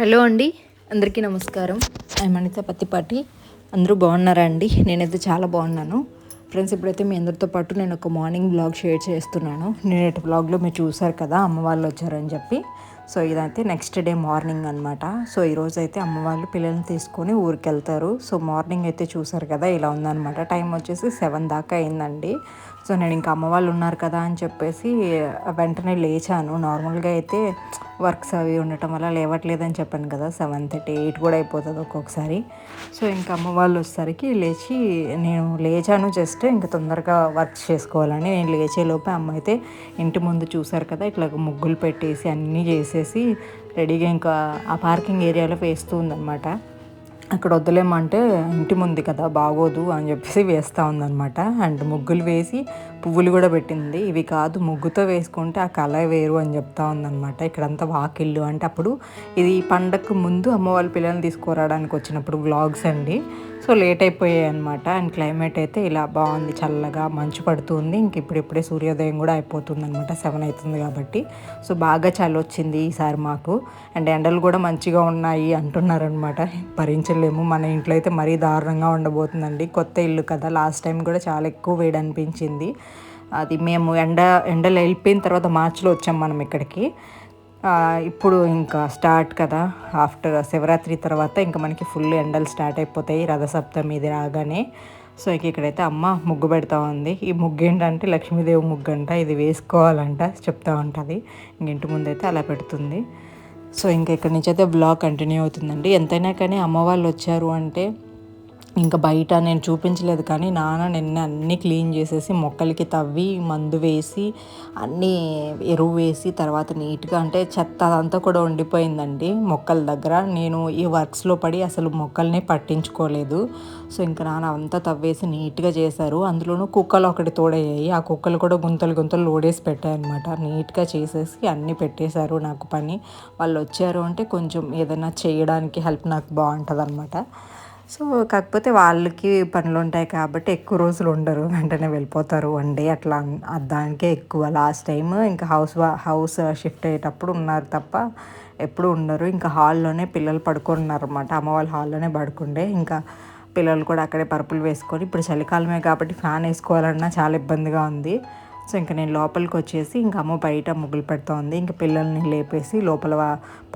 Hello అండి అందరికీ నమస్కారం. ఐ మనిత పత్తిపాటి. అందరూ బాగున్నారా అండి? నేనైతే చాలా బాగున్నాను. ఫ్రెండ్స్ ఇప్పుడైతే మీ అందరితో పాటు నేను ఒక మార్నింగ్ బ్లాగ్ షేర్ చేస్తున్నాను. నేను బ్లాగ్లో మీరు చూసారు కదా అమ్మ వాళ్ళు వచ్చారని చెప్పి. సో ఇదైతే నెక్స్ట్ డే మార్నింగ్ అనమాట సో ఈరోజు అయితే అమ్మ వాళ్ళు పిల్లల్ని తీసుకొని ఊరికి వెళ్తారు. సో మార్నింగ్ అయితే చూసారు కదా ఇలా ఉందన్నమాట. టైం వచ్చేసి సెవెన్ దాకా అయిందండి. సో నేను ఇంకా అమ్మ వాళ్ళు ఉన్నారు కదా అని చెప్పేసి వెంటనే లేచాను. నార్మల్గా అయితే వర్క్స్ అవి ఉండటం వల్ల లేవట్లేదని చెప్పాను కదా సెవెన్ థర్టీ ఎయిట్ కూడా అయిపోతుంది ఒక్కొక్కసారి. సో ఇంకా అమ్మ వాళ్ళు వచ్చేసరికి లేచి నేను లేచాను జస్ట్ ఇంకా తొందరగా వర్క్ చేసుకోవాలని నేను లేచేలోపే అమ్మ అయితే ఇంటి ముందు చూసారు కదా ఇట్లా ముగ్గులు పెట్టేసి అన్నీ చేసేసి రెడీగా ఇంకా ఆ పార్కింగ్ ఏరియాలో వేస్తూ ఉందన్నమాట. అక్కడ వద్దలేమంటే ఇంటి ముందు కదా బాగోదు అని చెప్పేసి వేస్తూ ఉందన్నమాట. అండ్ ముగ్గులు వేసి పువ్వులు కూడా పెట్టింది. ఇవి కాదు ముగ్గుతో వేసుకుంటే ఆ కళ వేరు అని చెప్తా ఉందన్నమాట. ఇక్కడంతా వాకిళ్ళు. అంటే అప్పుడు ఇది పండగకు ముందు అమ్మ వాళ్ళ పిల్లల్ని తీసుకురావడానికి వచ్చినప్పుడు వ్లాగ్స్ అండి. సో లేట్ అయిపోయాయి అనమాట అండ్ క్లైమేట్ అయితే ఇలా బాగుంది చల్లగా మంచు పడుతుంది. ఇంక ఇప్పుడు ఇప్పుడే సూర్యోదయం కూడా అయిపోతుంది అనమాట సెవెన్ అవుతుంది కాబట్టి. సో బాగా చలి వచ్చింది ఈసారి మాకు. అండ్ ఎండలు కూడా మంచిగా ఉన్నాయి అంటున్నారనమాట భరించలేము మన ఇంట్లో అయితే మరీ దారుణంగా ఉండబోతుందండి. కొత్త ఇల్లు కదా లాస్ట్ టైం కూడా చాలా ఎక్కువ వేడి అనిపించింది. అది మేము ఎండ ఎండలు వెళ్ళిపోయిన తర్వాత మార్చిలో వచ్చాం మనం ఇక్కడికి. ఇప్పుడు ఇంకా స్టార్ట్ కదా ఆఫ్టర్ శివరాత్రి తర్వాత ఇంకా మనకి ఫుల్ ఎండలు స్టార్ట్ అయిపోతాయి రథసప్తమి ఇది రాగానే. సో ఇక ఇక్కడైతే అమ్మ ముగ్గు పెడతా ఉంది. ఈ ముగ్గు ఏంటంటే లక్ష్మీదేవి ముగ్గు అంట ఇది వేసుకోవాలంట చెప్తా ఉంటుంది. ఇంక ఇంటి ముందైతే అలా పెడుతుంది. సో ఇంకా ఇక్కడి నుంచి అయితే బ్లాగ్ కంటిన్యూ అవుతుందండి. ఎంతైనా కానీ అమ్మ వాళ్ళు వచ్చారు అంటే ఇంకా బయట నేను చూపించలేదు కానీ నాన్న నిన్న అన్నీ క్లీన్ చేసేసి మొక్కలకి తవ్వి మందు వేసి అన్నీ ఎరువు వేసి తర్వాత నీట్గా అంటే చెత్త అదంతా కూడా ఉండిపోయిందండి మొక్కల దగ్గర. నేను ఈ వర్క్స్లో పడి అసలు మొక్కల్ని పట్టించుకోలేదు. సో ఇంకా నాన్న అంతా తవ్వేసి నీట్గా చేశారు. అందులోనూ కుక్కలు ఒకటి తోడయ్యాయి. ఆ కుక్కలు కూడా గుంతలు గుంతలు లోడేసి పెట్టాయన్నమాట. నీట్గా చేసేసి అన్నీ పెట్టేశారు నాకు పని. వాళ్ళు వచ్చారు అంటే కొంచెం ఏదైనా చేయడానికి హెల్ప్ నాకు బాగుంటుంది అనమాట సో కాకపోతే వాళ్ళకి పనులు ఉంటాయి కాబట్టి ఎక్కువ రోజులు ఉండరు. వెంటనే వెళ్ళిపోతారు. వన్ డే అట్లా దానికే ఎక్కువ. లాస్ట్ టైం ఇంకా హౌస్ హౌస్ షిఫ్ట్ అయ్యేటప్పుడు ఉన్నారు తప్ప ఎప్పుడు ఉండరు. ఇంకా హాల్లోనే పిల్లలు పడుకున్నారు అనమాట అమ్మ వాళ్ళ హాల్లోనే పడుకుండే. ఇంకా పిల్లలు కూడా అక్కడే పరుపులు వేసుకొని ఇప్పుడు చలికాలమే కాబట్టి ఫ్యాన్ వేసుకోవాలన్నా చాలా ఇబ్బందిగా ఉంది. సో ఇంకా నేను లోపలికి వచ్చేసి ఇంకా అమ్మ బయట ముగ్గులు పెడుతోంది. ఇంకా పిల్లల్ని లేపేసి లోపల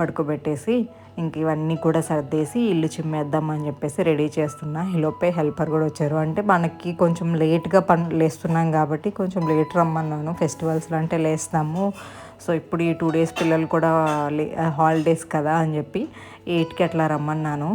పడుకోబెట్టేసి ఇంక ఇవన్నీ కూడా సర్దేసి ఇల్లు చిమ్మేద్దామని చెప్పేసి రెడీ చేస్తున్నా. ఈలోపే హెల్పర్ కూడా వచ్చారు. అంటే మనకి కొంచెం లేట్గా పని లేస్తున్నాం కాబట్టి కొంచెం లేట్ రమ్మన్నాను. ఫెస్టివల్స్లో అంటే లేస్తాము. సో ఇప్పుడు ఈ టూ డేస్ పిల్లలు కూడా హాలిడేస్ కదా అని చెప్పి ఎయిట్కి అట్లా రమ్మన్నాను.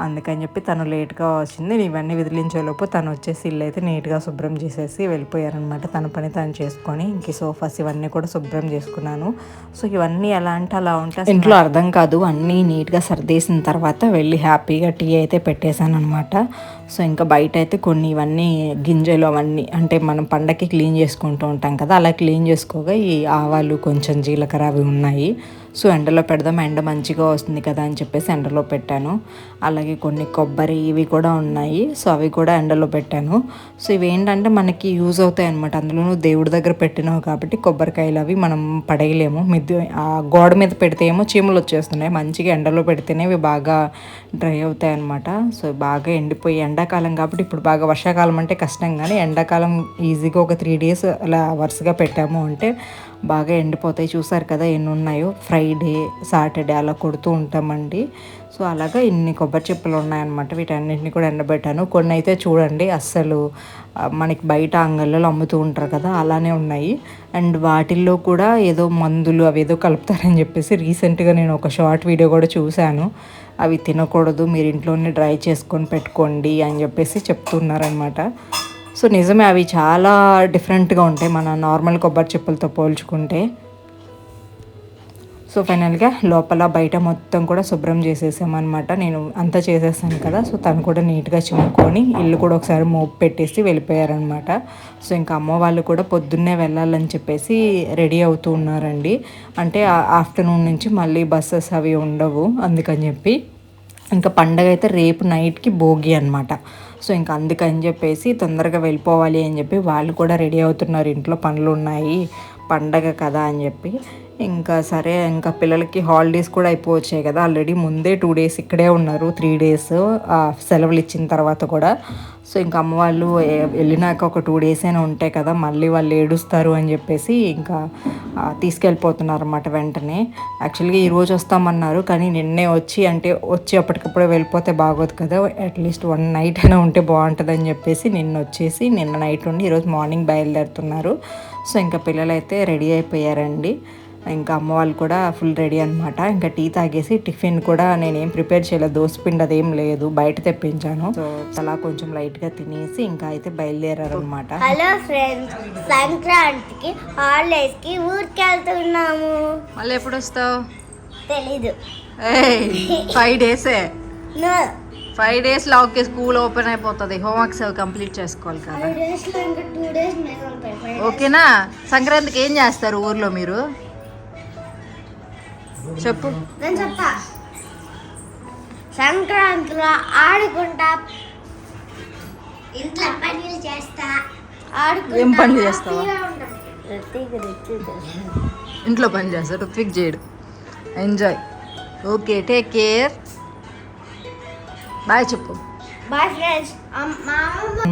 అందుకని చెప్పి తను లేట్గా వచ్చింది. ఇవన్నీ విదిలించేలోపు తను వచ్చేసి ఇల్లు అయితే నీట్గా శుభ్రం చేసేసి వెళ్ళిపోయారనమాట తన పని తను చేసుకొని ఇంక సోఫాస్ ఇవన్నీ కూడా శుభ్రం చేసుకున్నాను. సో ఇవన్నీ ఎలా అంటే అలా ఉంటాయి ఇంట్లో అర్థం కాదు. అన్నీ నీట్గా సర్దేసిన తర్వాత వెళ్ళి హ్యాపీగా టీ అయితే పెట్టేశాను అనమాట సో ఇంకా బయట అయితే కొన్ని ఇవన్నీ గింజలు అవన్నీ అంటే మనం పండగకి క్లీన్ చేసుకుంటూ ఉంటాం కదా అలా క్లీన్ చేసుకోగా ఈ ఆవాలు కొంచెం జీలకర్ర అవి ఉన్నాయి. సో ఎండలో పెడదాం ఎండ మంచిగా వస్తుంది కదా అని చెప్పేసి ఎండలో పెట్టాను. అలాగే కొన్ని కొబ్బరి ఇవి కూడా ఉన్నాయి సో అవి కూడా ఎండలో పెట్టాను. సో ఇవి ఏంటంటే మనకి యూజ్ అవుతాయి అనమాట అందులోనూ దేవుడి దగ్గర పెట్టినావు కాబట్టి కొబ్బరికాయలు అవి మనం పడేయలేము. మిద్దె ఆ గోడ మీద పెడితే ఏమో చీమలు వచ్చేస్తున్నాయి. మంచిగా ఎండలో పెడితేనే ఇవి బాగా డ్రై అవుతాయి అనమాట సో బాగా ఎండిపోయి ఎండ ఎండాకాలం కాబట్టి ఇప్పుడు బాగా వర్షాకాలం అంటే కష్టం కానీ ఎండాకాలం ఈజీగా ఒక త్రీ డేస్ అలా వరుసగా పెట్టాము అంటే బాగా ఎండిపోతాయి. చూసారు కదా ఎన్ని ఉన్నాయో ఫ్రైడే సాటర్డే అలా కొడుతూ ఉంటామండి. సో అలాగా ఇన్ని కొబ్బరి చెప్పులు ఉన్నాయన్నమాట. వీటన్నిటిని కూడా ఎండబెట్టాను. కొన్ని అయితే చూడండి అస్సలు మనకి బయట అంగళ్ళలో అమ్ముతూ ఉంటారు కదా అలానే ఉన్నాయి. అండ్ వాటిల్లో కూడా ఏదో మందులు అవి ఏదో కలుపుతారని చెప్పేసి రీసెంట్గా నేను ఒక షార్ట్ వీడియో కూడా చూశాను. అవి తినకూడదు మీరు ఇంట్లోనే డ్రై చేసుకొని పెట్టుకోండి అని చెప్పేసి చెప్తున్నారనమాట సో నిజమే అవి చాలా డిఫరెంట్గా ఉంటాయి మన నార్మల్ కొబ్బరి చెప్పులతో పోల్చుకుంటే. సో ఫైనల్గా లోపల బయట మొత్తం కూడా శుభ్రం చేసేసామన్నమాట. నేను అంతా చేసేసాను కదా సో తను కూడా నీట్గా చిమ్ముకొని ఇల్లు కూడా ఒకసారి మోపు పెట్టేసి వెళ్ళిపోయారనమాట సో ఇంకా అమ్మ వాళ్ళు కూడా పొద్దున్నే వెళ్ళాలని చెప్పేసి రెడీ అవుతూ ఉన్నారండి. అంటే ఆఫ్టర్నూన్ నుంచి మళ్ళీ బస్సెస్ అవి ఉండవు అందుకని చెప్పి. ఇంకా పండగ అయితే రేపు నైట్కి భోగి అనమాట సో ఇంకా అందుకని చెప్పేసి తొందరగా వెళ్ళిపోవాలి అని చెప్పి వాళ్ళు కూడా రెడీ అవుతున్నారు. ఇంట్లో పనులు ఉన్నాయి పండగ కదా అని చెప్పి. ఇంకా సరే ఇంకా పిల్లలకి హాలిడేస్ కూడా అయిపోవచ్చాయి కదా. ఆల్రెడీ ముందే టూ డేస్ ఇక్కడే ఉన్నారు త్రీ డేస్ సెలవులు ఇచ్చిన తర్వాత కూడా. సో ఇంకా అమ్మ వాళ్ళు వెళ్ళినాక ఒక టూ డేస్ అయినా ఉంటాయి కదా మళ్ళీ వాళ్ళు ఏడుస్తారు అని చెప్పేసి ఇంకా తీసుకెళ్ళిపోతున్నారు అన్నమాట వెంటనే. యాక్చువల్గా ఈరోజు వస్తామన్నారు కానీ నిన్నే వచ్చి అంటే వచ్చి అప్పటికప్పుడే వెళ్ళిపోతే బాగోదు కదా. అట్లీస్ట్ వన్ నైట్ అయినా ఉంటే బాగుంటుంది అని చెప్పేసి నిన్న వచ్చేసి నిన్న నైట్ ఉండి ఈరోజు మార్నింగ్ బయలుదేరుతున్నారు. సో ఇంకా పిల్లలైతే రెడీ అయిపోయారండి. ఇంకా అమ్మ వాళ్ళు కూడా ఫుల్ రెడీ అనమాట ఇంకా టీ తాగేసి టిఫిన్ కూడా నేనేం ప్రిపేర్ చేయలేదు. దోసపిండి అదేం లేదు. బయట తెప్పించాను. సో అలా కొంచెం లైట్గా తినేసి ఇంకా అయితే బయలుదేరారు అనమాట హలో ఫ్రెండ్స్ సంక్రాంతికి హాలిడేస్కి ఊరికి వెళ్తున్నాము మళ్ళీ ఎప్పుడు వస్తావు తెలీదు ఫైవ్ డేసే ఫైవ్ డేస్ లాక్కి స్కూల్ ఓపెన్ అయిపోతుంది. హోంవర్క్స్ అవి కంప్లీట్ చేసుకోవాలి కదా. లో. ఓకేనా? సంక్రాంతికి ఏం చేస్తారు ఊర్లో మీరు? చెప్పు. నేను చెప్తా. సంక్రాంతిలో ఆడుకుంటా. ఇంట్లో పనులు చేస్తా. ఆడుకుంటా. ఏం పనులు చేస్తావా? ఇంట్లో పని చేస్తారు రుత్విక్ చేయడు. Enjoy okay take care bye చెప్పు.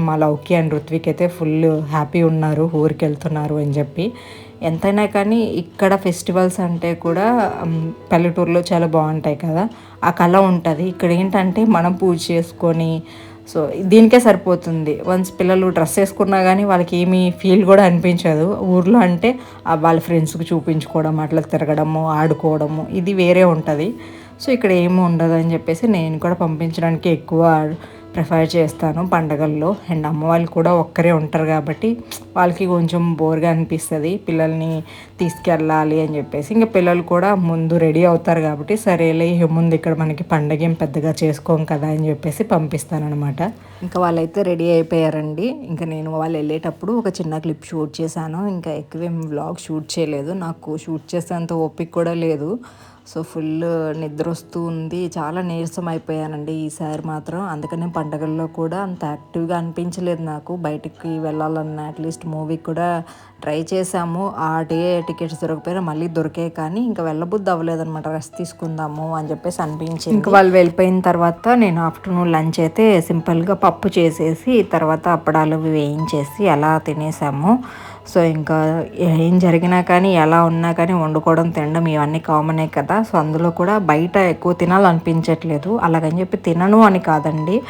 మా లౌకి అండ్ రుత్విక్ అయితే ఫుల్ హ్యాపీ ఉన్నారు ఊరికి వెళ్తున్నారు అని చెప్పి. ఎంతైనా కానీ ఇక్కడ ఫెస్టివల్స్ అంటే కూడా పల్లెటూరులో చాలా బాగుంటాయి కదా. ఆ కళ ఉంటుంది. ఇక్కడ ఏంటంటే మనం పూజ చేసుకొని సో దీనికే సరిపోతుంది. వన్స్ పిల్లలు డ్రెస్ వేసుకున్నా కానీ వాళ్ళకి ఏమీ ఫీల్ కూడా అనిపించదు. ఊర్లో అంటే వాళ్ళ ఫ్రెండ్స్కి చూపించుకోవడం అట్లా తిరగడము ఆడుకోవడము ఇది వేరే ఉంటుంది. సో ఇక్కడ ఏమి ఉండదు అని చెప్పేసి నేను కూడా పంపించడానికి ఎక్కువ ప్రిఫర్ చేస్తాను పండగల్లో. అండ్ అమ్మ వాళ్ళు కూడా ఒక్కరే ఉంటారు కాబట్టి వాళ్ళకి కొంచెం బోర్గా అనిపిస్తుంది. పిల్లల్ని తీసుకెళ్ళాలి అని చెప్పేసి. ఇంకా పిల్లలు కూడా ముందు రెడీ అవుతారు కాబట్టి సరేలే ఇక ముందు ఇక్కడ మనకి పండగ ఏం పెద్దగా చేసుకోం కదా అని చెప్పేసి పంపిస్తానమాట ఇంకా వాళ్ళైతే రెడీ అయిపోయారండి. ఇంకా నేను వాళ్ళు వెళ్ళేటప్పుడు ఒక చిన్న క్లిప్ షూట్ చేశాను. ఇంకా ఎక్కువేం వ్లాగ్ షూట్ చేయలేదు. నాకు షూట్ చేసేంత ఓపిక కూడా లేదు. సో ఫుల్ నిద్ర వస్తూ ఉంది. చాలా నీరసం అయిపోయానండి ఈసారి మాత్రం. అందుకనే పండగల్లో కూడా అంత యాక్టివ్గా అనిపించలేదు నాకు. బయటికి వెళ్ళాలన్న అట్లీస్ట్ మూవీకి కూడా ట్రై చేసాము ఆ డే టికెట్స్ దొరకపోయినా మళ్ళీ దొరికాయి కానీ ఇంకా వెళ్ళబుద్ధి అవ్వలేదన్నమాట. రెస్ట్ తీసుకుందాము అని చెప్పేసి అనిపించింది. ఇంకా వాళ్ళు వెళ్ళిపోయిన తర్వాత నేను ఆఫ్టర్నూన్ లంచ్ అయితే సింపుల్గా పప్పు చేసేసి తర్వాత అప్పడాలు అవి వేయించేసి అలా తినేసాము. సో ఇంకా ఏం జరిగినా కానీ ఎలా ఉన్నా కానీ వండుకోవడం తినడం ఇవన్నీ కామనే కదా. సో అందులో కూడా బయట ఎక్కువ తినాలనిపించట్లేదు. అలాగని చెప్పి తినను అని కాదండి.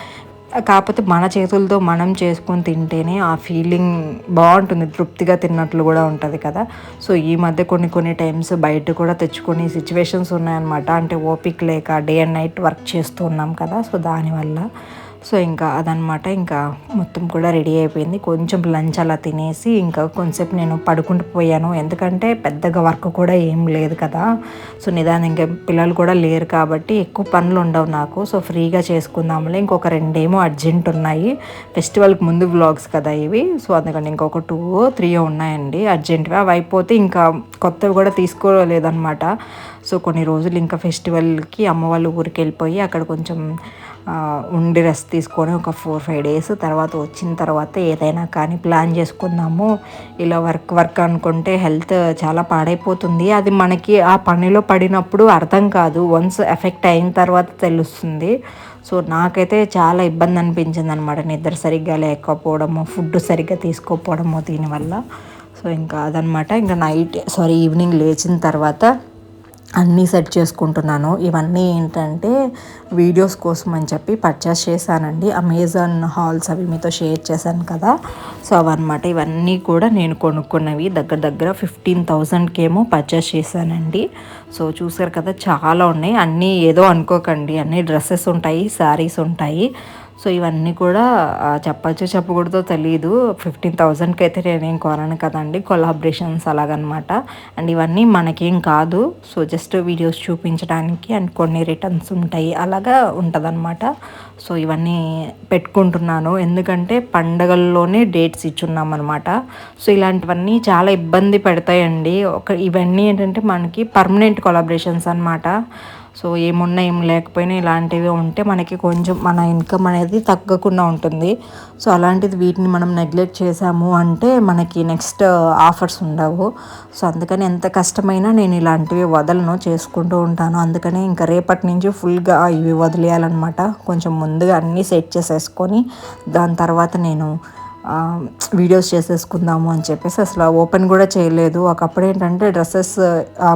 కాకపోతే మన చేతులతో మనం చేసుకొని తింటేనే ఆ ఫీలింగ్ బాగుంటుంది. తృప్తిగా తిన్నట్లు కూడా ఉంటుంది కదా. సో ఈ మధ్య కొన్ని కొన్ని టైమ్స్ బయట కూడా తెచ్చుకొని సిచ్యువేషన్స్ ఉన్నాయన్నమాట. అంటే ఓపిక లేక డే అండ్ నైట్ వర్క్ చేస్తూ ఉన్నాం కదా. సో దానివల్ల సో ఇంకా అదనమాట ఇంకా మొత్తం కూడా రెడీ అయిపోయింది. కొంచెం లంచ్ అలా తినేసి ఇంకా కొంచెంసేపు నేను పడుకుంటూ పోయాను. ఎందుకంటే పెద్దగా వర్క్ కూడా ఏం లేదు కదా. సో నిదానం ఇంకా పిల్లలు కూడా లేరు కాబట్టి ఎక్కువ పనులు ఉండవు నాకు. సో ఫ్రీగా చేసుకుందాంలే. ఇంకొక రెండేమో అర్జెంట్ ఉన్నాయి. ఫెస్టివల్కి ముందు వ్లాగ్స్ కదా ఇవి. సో అందుకని ఇంకొక టూ త్రీ ఉన్నాయండి అర్జెంట్వి అవి అయిపోతే ఇంకా కొత్తవి కూడా తీసుకోలేదన్నమాట. సో కొన్ని రోజులు ఇంకా ఫెస్టివల్కి అమ్మ వాళ్ళ ఊరికి వెళ్ళిపోయి అక్కడ కొంచెం ఉండి రెస్ట్ తీసుకొని ఒక ఫోర్ ఫైవ్ డేస్ తర్వాత వచ్చిన తర్వాత ఏదైనా కానీ ప్లాన్ చేసుకుందాము. ఇలా వర్క్ వర్క్ అనుకుంటే హెల్త్ చాలా పాడైపోతుంది. అది మనకి ఆ పనిలో పడినప్పుడు అర్థం కాదు. వన్స్ ఎఫెక్ట్ అయిన తర్వాత తెలుస్తుంది. సో నాకైతే చాలా ఇబ్బంది అనిపించింది అనమాట నిద్ర సరిగ్గా లేకపోవడము ఫుడ్ సరిగ్గా తీసుకోకపోవడము దీనివల్ల. సో ఇంకా అదనమాట. ఇంకా నైట్ సారీ ఈవినింగ్ లేచిన తర్వాత అన్నీ సెట్ చేసుకుంటున్నాను. ఇవన్నీ ఏంటంటే వీడియోస్ కోసం అని చెప్పి పర్చేస్ చేశానండి. అమెజాన్ హాల్స్ అవి మీతో షేర్ చేశాను కదా. సో అవన్నమాట. ఇవన్నీ కూడా నేను కొనుక్కున్నవి. దగ్గర దగ్గర ఫిఫ్టీన్ థౌజండ్కేమో పర్చేస్ చేశానండి. సో చూసారు కదా చాలా ఉన్నాయి. అన్నీ ఏదో అనుకోకండి. అన్నీ డ్రెస్సెస్ ఉంటాయి శారీస్ ఉంటాయి. సో ఇవన్నీ కూడా చెప్పచ్చో చెప్పకూడదో తెలియదు ఫిఫ్టీన్ థౌజండ్కి అయితే నేనేం కొనను కదండి. కొలాబరేషన్స్ అలాగనమాట. అండ్ ఇవన్నీ మనకేం కాదు. సో జస్ట్ వీడియోస్ చూపించడానికి అండ్ కొన్ని రిటర్న్స్ ఉంటాయి. అలాగా ఉంటుందన్నమాట సో ఇవన్నీ పెట్టుకుంటున్నాను. ఎందుకంటే పండగల్లోనే డేట్స్ ఇచ్చున్నాం అనమాట సో ఇలాంటివన్నీ చాలా ఇబ్బంది పెడతాయండి. ఒక ఇవన్నీ ఏంటంటే మనకి పర్మనెంట్ కొలాబరేషన్స్ అనమాట సో ఏమున్నా ఏం లేకపోయినా ఇలాంటివి ఉంటే మనకి కొంచెం మన ఇన్కమ్ అనేది తగ్గకుండా ఉంటుంది. సో అలాంటిది వీటిని మనం నెగ్లెక్ట్ చేసాము అంటే మనకి నెక్స్ట్ ఆఫర్స్ ఉండవు. సో అందుకని ఎంత కష్టమైనా నేను ఇలాంటివి వదలను చేసుకుంటూ ఉంటాను. అందుకని ఇంకా రేపటి నుంచి ఫుల్గా ఇవి వదిలేయాలన్నమాట. కొంచెం ముందుగా అన్నీ సెట్ చేసేసుకొని దాని తర్వాత నేను వీడియోస్ చేసేసుకుందాము అని చెప్పేసి అసలు ఓపెన్ కూడా చేయలేదు. ఒకప్పుడు ఏంటంటే డ్రెస్సెస్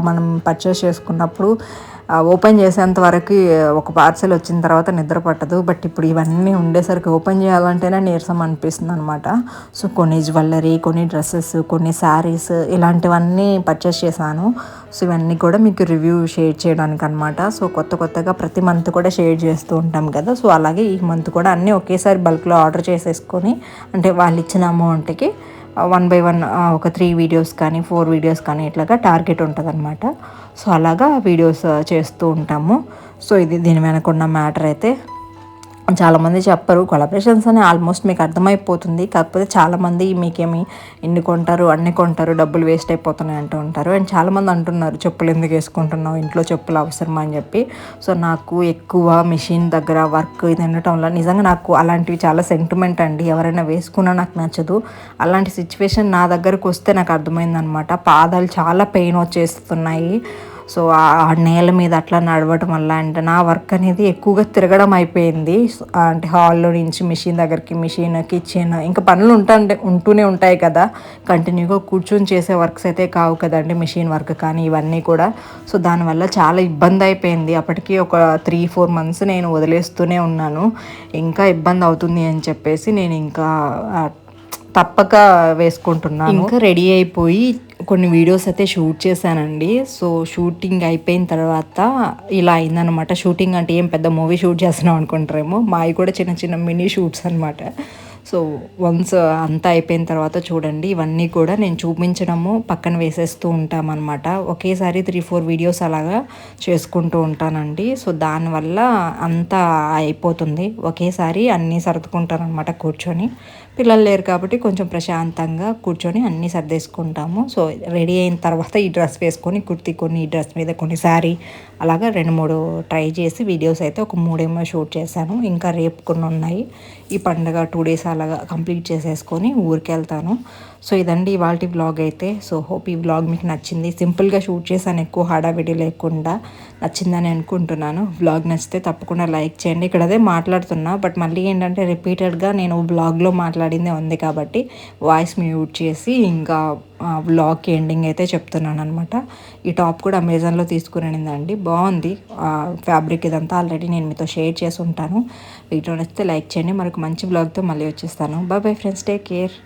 మనం పర్చేస్ చేసుకున్నప్పుడు ఓపెన్ చేసేంత వరకు ఒక పార్సెల్ వచ్చిన తర్వాత నిద్ర పట్టదు. బట్ ఇప్పుడు ఇవన్నీ ఉండేసరికి ఓపెన్ చేయాలంటేనే నీరసం అనిపిస్తుంది అనమాట సో కొన్ని జ్యువెలరీ కొన్ని డ్రెస్సెస్ కొన్ని శారీస్ ఇలాంటివన్నీ పర్చేస్ చేశాను. సో ఇవన్నీ కూడా మీకు రివ్యూ షేర్ చేయడానికి అనమాట సో కొత్త కొత్తగా ప్రతి మంత్ కూడా షేర్ చేస్తూ ఉంటాం కదా. సో అలాగే ఈ మంత్ కూడా అన్నీ ఒకేసారి బల్క్లో ఆర్డర్ చేసేసుకొని అంటే వాళ్ళు ఇచ్చిన అమౌంట్కి వన్ బై వన్ ఒక త్రీ వీడియోస్ కానీ ఫోర్ వీడియోస్ కానీ ఇట్లాగా టార్గెట్ ఉంటుంది అనమాట సో అలాగా వీడియోస్ చేస్తూ ఉంటాము. సో ఇది దీని వెనకున్న మ్యాటర్ అయితే చాలామంది చెప్పరు కొలబరేషన్స్ అని ఆల్మోస్ట్ మీకు అర్థమైపోతుంది. కాకపోతే చాలామంది మీకేమి ఎన్ని కొంటారు అన్ని కొంటారు డబ్బులు వేస్ట్ అయిపోతున్నాయి అంటూ ఉంటారు. అండ్ చాలామంది అంటున్నారు చెప్పులు ఎందుకు వేసుకుంటున్నావు? ఇంట్లో చెప్పులు అవసరమా? అని చెప్పి. సో నాకు ఎక్కువ మిషన్ దగ్గర వర్క్ ఇది ఉండటంలో నిజంగా నాకు అలాంటివి చాలా సెంటిమెంట్ అండి. ఎవరైనా వేసుకున్నా నాకు నచ్చదు. అలాంటి సిచ్యువేషన్ నా దగ్గరకు వస్తే నాకు అర్థమైందనమాట. పాదాలు చాలా పెయిన్ వచ్చేస్తున్నాయి. సో ఆ నేల మీద అట్లా నడవడం వల్ల అంటే నా వర్క్ అనేది ఎక్కువగా తిరగడం అయిపోయింది. అంటే హాల్లో నుంచి మిషన్ దగ్గరికి మిషన్ కిచెన్ ఇంకా పనులు ఉంటా ఉంటూనే ఉంటాయి కదా. కంటిన్యూగా కూర్చొని చేసే వర్క్స్ అయితే కావు కదండి మిషన్ వర్క్ కానీ ఇవన్నీ కూడా. సో దానివల్ల చాలా ఇబ్బంది అయిపోయింది. అప్పటికి ఒక త్రీ ఫోర్ మంత్స్ నేను వదిలేస్తూనే ఉన్నాను. ఇంకా ఇబ్బంది అవుతుంది అని చెప్పేసి నేను ఇంకా తప్పక వేసుకుంటున్నాను. ఇంకా రెడీ అయిపోయి కొన్ని వీడియోస్ అయితే షూట్ చేశానండి. సో షూటింగ్ అయిపోయిన తర్వాత ఇలా అయిందనమాట షూటింగ్ అంటే ఏం పెద్ద మూవీ షూట్ చేస్తున్నాం అనుకుంటారేమో. మావి కూడా చిన్న చిన్న మినీ షూట్స్ అనమాట సో వన్స్ uh, అంతా అయిపోయిన తర్వాత చూడండి ఇవన్నీ కూడా నేను చూపించడము పక్కన వేసేస్తూ ఉంటామన్నమాట. ఒకేసారి త్రీ ఫోర్ వీడియోస్ అలాగా చేసుకుంటూ ఉంటానండి. సో దానివల్ల అంతా అయిపోతుంది. ఒకేసారి అన్నీ సర్దుకుంటానమాట కూర్చొని. పిల్లలు లేరు కాబట్టి కొంచెం ప్రశాంతంగా కూర్చొని అన్నీ సర్దేసుకుంటాము. సో రెడీ అయిన తర్వాత ఈ డ్రెస్ వేసుకొని కుర్తి కొన్ని ఈ డ్రెస్ మీద కొన్ని శారీ అలాగా రెండు మూడు ట్రై చేసి వీడియోస్ అయితే ఒక మూడేమో షూట్ చేశాను. ఇంకా రేపు కొన్ని ఉన్నాయి ఈ పండగ టూ డేస్ అలాగా కంప్లీట్ చేసేసుకొని ఊరికి వెళ్తాను సో ఇదండి ఇవాళ వ్లాగ్ అయితే. సో హోప్ ఈ వ్లాగ్ మీకు నచ్చింది. సింపుల్గా షూట్ చేశాను ఎక్కువ హడావిడి లేకుండా నచ్చిందని అనుకుంటున్నాను. బ్లాగ్ నచ్చితే తప్పకుండా లైక్ చేయండి. ఇక్కడ అదే మాట్లాడుతున్నా బట్ మళ్ళీ ఏంటంటే రిపీటెడ్గా నేను వ్లాగ్లో మాట్లాడిందే ఉంది కాబట్టి వాయిస్ మ్యూట్ చేసి ఇంకా బ్లాగ్ ఎండింగ్ అయితే చెప్తున్నాను అనమాట ఈ టాప్ కూడా అమెజాన్లో తీసుకురానిందండి బాగుంది. ఫ్యాబ్రిక్ ఇదంతా ఆల్రెడీ నేను మీతో షేర్ చేసి ఉంటాను. వీటిలో నచ్చితే లైక్ చేయండి. మరొక మంచి బ్లాగ్తో మళ్ళీ వచ్చేస్తాను. Bye bye friends take care